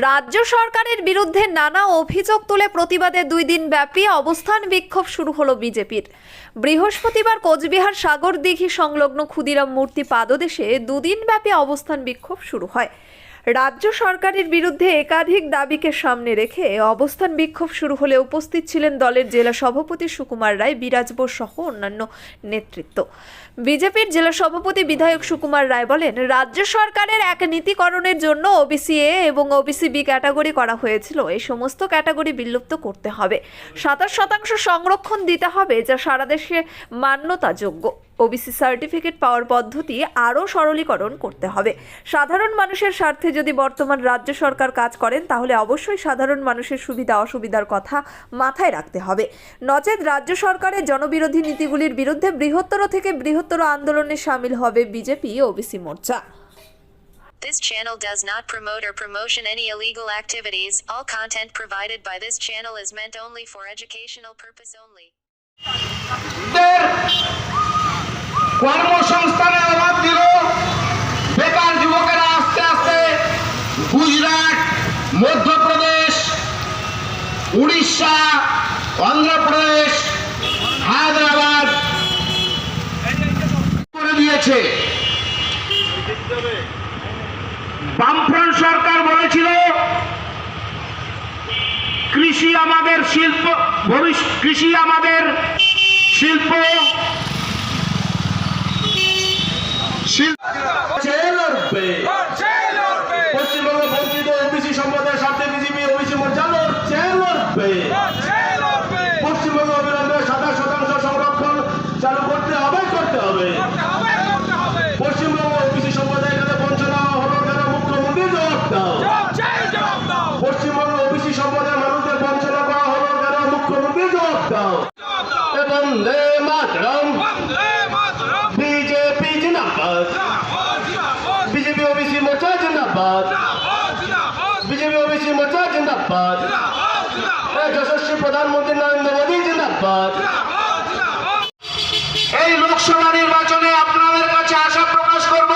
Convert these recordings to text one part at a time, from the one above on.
রাজ্য সরকারের বিরুদ্ধে নানা অভিযোগ তুলে প্রতিবাদে দুই দিন ব্যাপী অবস্থান বিক্ষোভ শুরু হলো বিজেপির। বৃহস্পতিবার কোচবিহার সাগর দিঘি সংলগ্ন ক্ষুদিরাম মূর্তি পাদদেশে দুদিন ব্যাপী অবস্থান বিক্ষোভ শুরু হয়। রাজ্য সরকারের বিরুদ্ধে একাধিক দাবিকে সামনে রেখে অবস্থান বিক্ষোভ শুরু হলে উপস্থিত ছিলেন দলের জেলা সভাপতি সুকুমার রায় বিরাজবোর সহ অন্যান্য নেতৃত্ব। বিজেপির জেলা সভাপতি বিধায়ক সুকুমার রায় বলেন, রাজ্য সরকারের এক নীতিকরণের জন্য ওবিসি এ এবং ওবিসি বি ক্যাটাগরি করা হয়েছিল। এই সমস্ত ক্যাটাগরি বিলুপ্ত করতে হবে। সাতাশ শতাংশ সংরক্ষণ দিতে হবে, যা সারা দেশে মান্যতাযোগ্য। ওবিসি সার্টিফিকেট পাওয়ার পদ্ধতি আরও সরলীকরণ করতে হবে সাধারণ মানুষের স্বার্থে যদি বর্তমান রাজ্য সরকার কাজ করেন তাহলে অবশ্যই সাধারণ মানুষের সুবিধা অসুবিধার কথা মাথায় রাখতে হবে নচেত রাজ্য সরকারের জনবিরোধী নীতিগুলির বিরুদ্ধে বৃহত্তর থেকে বৃহত্তর আন্দোলনে সামিল হবে BJP OBC Morcha This channel does not promote or promotion any illegal activities. All content provided by this channel is meant only for educational purpose only. দের কর্মসংস্থানের অভাব দিল। বেকার যুবকেরা আস্তে আস্তে গুজরাট, মধ্যপ্রদেশ, উড়িষ্যা, অন্ধ্রপ্রদেশ, হায়দ্রাবাদ করে দিয়েছে। বামফ্রন্ট সরকার বলেছিল, কৃষি আমাদের শিল্প কৃষি আমাদের শিল্প লড়বে পশ্চিমবঙ্গ বঞ্চিত ওবিসি সম্প্রদায়ের স্বার্থে বিজেপি ওবিসি মোর্চা লড়ছে লড়বে পশ্চিমবঙ্গ অবিলম্বে সাতাশ শতাংশ সংরক্ষণ চালু করতে হবে করতে হবে। পশ্চিমবঙ্গ ওবিসি সম্প্রদায়ের কাছে বঞ্চনা হলো কেন মুখ্যমন্ত্রী জবাব দাও। পশ্চিমবঙ্গ ওবিসি সম্প্রদায়ের মানুষদের বঞ্চনা করা হলো কেন মুখ্যমন্ত্রী জবাব দাও। বন্দে মাতরম। বিজেপি জিন্দাবাদ। বিজেপি ওবিসি মোর্চা জিন্দাবাদ। বিজেপি ওবিসি মোর্চা জিন্দাবাদ। যশস্বী প্রধানমন্ত্রী নরেন্দ্র মোদী জিন্দাবাদ। এই লোকসভা নির্বাচনে আপনাদের কাছে আশা প্রকাশ করব,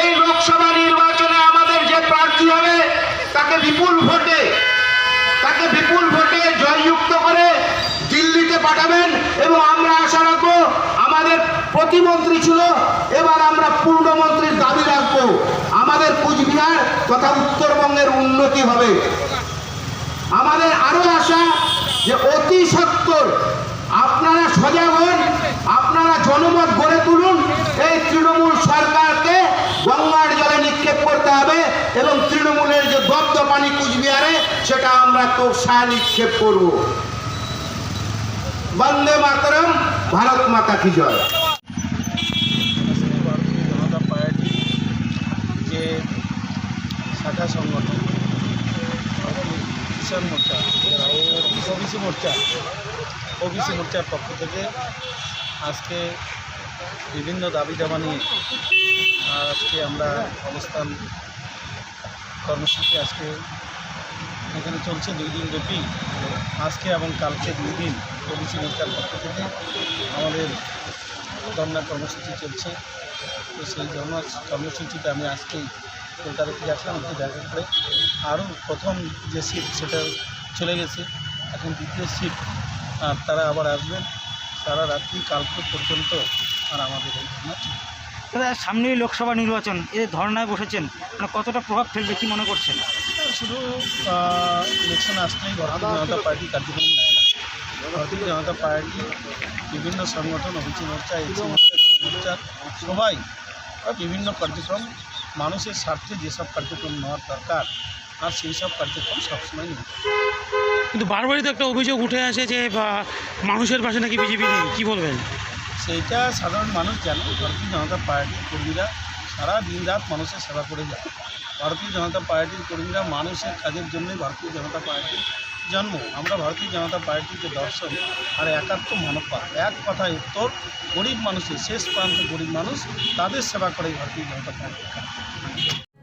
এই লোকসভা নির্বাচনে আমাদের যে প্রার্থী হবে, তাকে বিপুল ভোটে, তাকে বিপুল ভোটে জয়যুক্ত করে দিল্লিতে পাঠাবেন এবং আমরা আশা রাখব আমাদের প্রতিমন্ত্রী ছিল, এবার আমরা পূর্ণমন্ত্রীর দাবি রাখব। আমাদের কুচবিহার তথা উত্তরবঙ্গের উন্নতি হবে। আমাদের আরও আশা যে অতি সত্তর, আপনারা সজাগ হন, আপনারা জনমত গড়ে তুলুন। এই তৃণমূল সরকারকে গঙ্গার জলে নিক্ষেপ করতে হবে এবং তৃণমূলের যে দপ্তপানি কুচবিহারে, সেটা আমরা তোষা নিক্ষেপ করব। বন্দে মাতরম, ভারত মাতা কি জয়। যে সংগঠন কিষাণ মোর্চা ওবিসি মোর্চা, ওবিসি মোর্চার পক্ষ থেকে আজকে বিভিন্ন দাবি দাবা নিয়ে আজকে আমরা অবস্থান কর্মসূচি আজকে এখানে চলছে দুই দিন ব্যাপী। আজকে এবং কালকে দুই দিন ওবিসি মোর্চার পক্ষ থেকে আমাদের ধর্ণা কর্মসূচি চলছে। তো সেই ধর্ণা কর্মসূচিতে আমি আজকেই কলকাতা থেকে আসলাম একটু দেখা করে আরও প্রথম যে সিট সেটা চলে গেছে। এখন দ্বিতীয় সিট আর তারা আবার আসবেন। সারা রাত্রি কালকে পর্যন্ত আর আমাদের এই দাদা সামনেই লোকসভা নির্বাচন এ ধর্নায় বসেছেন। মানে কতটা প্রভাব ফেলবে কি মনে করছেন? শুধু ইলেকশন আসলেই ভারতীয় জনতা পার্টি কার্যক্রম নেয় না। ভারতীয় জনতা পার্টি বিভিন্ন সংগঠন অভিচি মোর্চা এই মোর্চা সবাই বিভিন্ন কার্যক্রম মানুষের স্বার্থে যেসব কার্যক্রম নেওয়ার দরকার আর সেই সব কার্যক্রম সবসময় নেই। কিন্তু বারবারই তো একটা অভিযোগ উঠে আসে যে বা মানুষের পাশে নাকি বিজেপি নেই কি বলবেন? সেইটা সাধারণ মানুষ জানে ভারতীয় জনতা পার্টির কর্মীরা সারা দিন রাত মানুষের সেবা করে যায় ভারতীয় জনতা পার্টির কর্মীরা মানুষের কাজের জন্যই ভারতীয় জনতা পার্টির জন্ম, আমরা ভারতীয় জনতা পার্টির যে দর্শন আর একাত্ম মানবতা এক কথায় উত্তর, গরিব মানুষের শেষ প্রান্ত গরিব মানুষ, তাদের সেবা করে ভারতীয় জনতা পার্টি।